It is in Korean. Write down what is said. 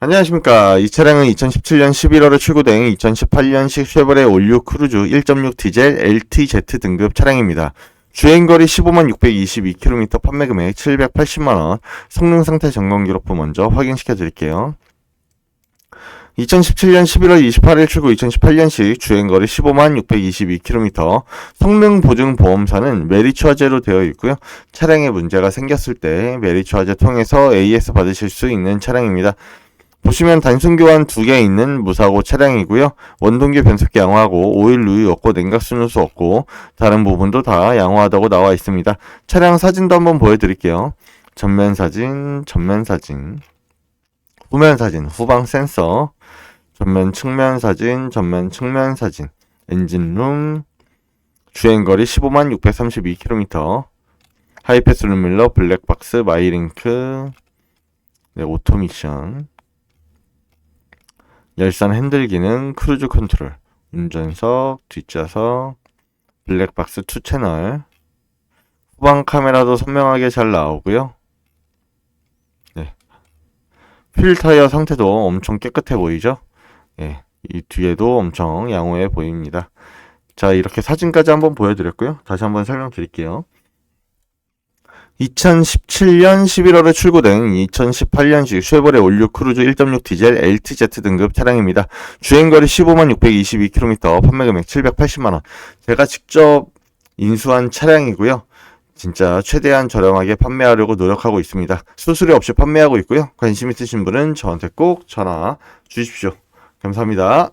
안녕하십니까. 이 차량은 2017년 11월에 출고된 2018년식 쉐보레 올류 크루즈 1.6 디젤 LTZ 등급 차량입니다. 주행거리 15만 622km 판매 금액 780만원, 성능 상태 점검 기록부 먼저 확인시켜 드릴게요. 2017년 11월 28일 출고 2018년식 주행거리 15만 622km, 성능 보증 보험사는 메리츠화재로 되어 있고요. 차량에 문제가 생겼을 때 메리츠화재 통해서 AS 받으실 수 있는 차량입니다. 보시면 단순 교환 두 개 있는 무사고 차량이고요. 원동기 변속기 양호하고 오일 누유 없고 냉각 순누수 없고 다른 부분도 다 양호하다고 나와 있습니다. 차량 사진도 한번 보여드릴게요. 전면 사진, 전면 사진, 후면 사진, 후방 센서, 전면 측면 사진, 전면 측면 사진, 엔진룸, 주행거리 15만 632km, 하이패스 룸밀러, 블랙박스, 마이링크, 네, 오토미션, 열선 핸들 기능, 크루즈 컨트롤, 운전석, 뒷좌석, 블랙박스 2 채널, 후방 카메라도 선명하게 잘 나오고요. 네. 휠 타이어 상태도 엄청 깨끗해 보이죠? 예. 이 뒤에도 엄청 양호해 보입니다. 자, 이렇게 사진까지 한번 보여드렸고요. 다시 한번 설명드릴게요. 2017년 11월에 출고된 2018년식 쉐보레 올류 크루즈 1.6 디젤 LTZ 등급 차량입니다. 주행거리 15만 622km, 판매 금액 780만원. 제가 직접 인수한 차량이고요. 진짜 최대한 저렴하게 판매하려고 노력하고 있습니다. 수수료 없이 판매하고 있고요. 관심 있으신 분은 저한테 꼭 전화 주십시오. 감사합니다.